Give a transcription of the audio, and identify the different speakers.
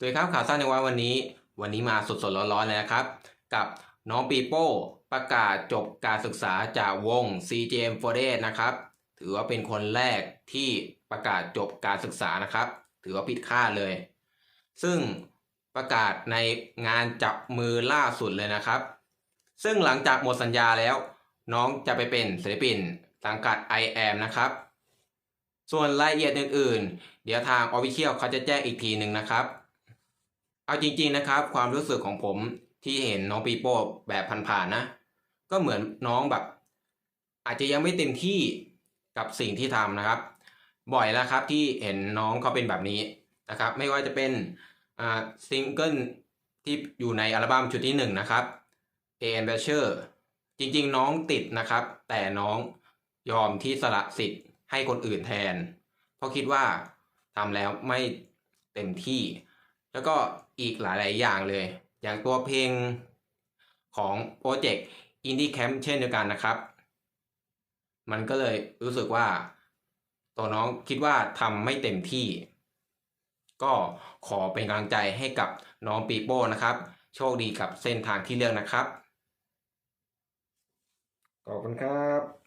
Speaker 1: สวัสดีครับข่าวสั้นในวันวันนี้ วันนี้มาสดๆร้อนๆเลยนะครับ กับน้องปีโป้ประกาศจบการศึกษาจากวง CJM48 นะครับ ถือว่าเป็นคนแรกที่ประกาศจบการศึกษานะครับ ถือว่าผิดคาดเลย ซึ่งประกาศในงานจับมือล่าสุดเลยนะครับ ซึ่งหลังจากหมดสัญญาแล้ว น้องจะไปเป็นศิลปินสังกัด I am นะครับ ส่วนรายละเอียดอื่นๆ เดี๋ยวทาง Official เขาจะแจ้งอีกทีหนึ่งนะครับ เอาจริง ๆนะครับ ความรู้สึกของผมที่เห็นน้องปีโป้แบบผ่านๆนะ ก็เหมือนน้องแบบ อาจจะยังไม่เต็มที่กับสิ่งที่ทำนะครับ บ่อยแล้วครับที่เห็นน้องเขาเป็นแบบนี้นะครับ ไม่ว่าจะเป็นซิงเกิลที่อยู่ในอัลบั้มชุดที่หนึ่งนะครับ A n b a c h e r จริงๆ น้องติดนะครับ แต่น้องยอมที่สละสิทธิ์ให้คนอื่นแทน เพราะคิดว่าทำแล้วไม่เต็มที่ แล้วก็อีกหลาย ๆ อย่างเลย อย่างตัวเพลงของโปรเจกต์ Indie Camp เช่นเดียวกันนะครับ มันก็เลยรู้สึกว่า ตัวน้องคิดว่าทำไม่เต็มที่ ก็ขอเป็นกำลังใจให้กับน้องปีโป้นะครับ โชคดีกับเส้นทางที่เลือกนะครับ ขอบคุณครับ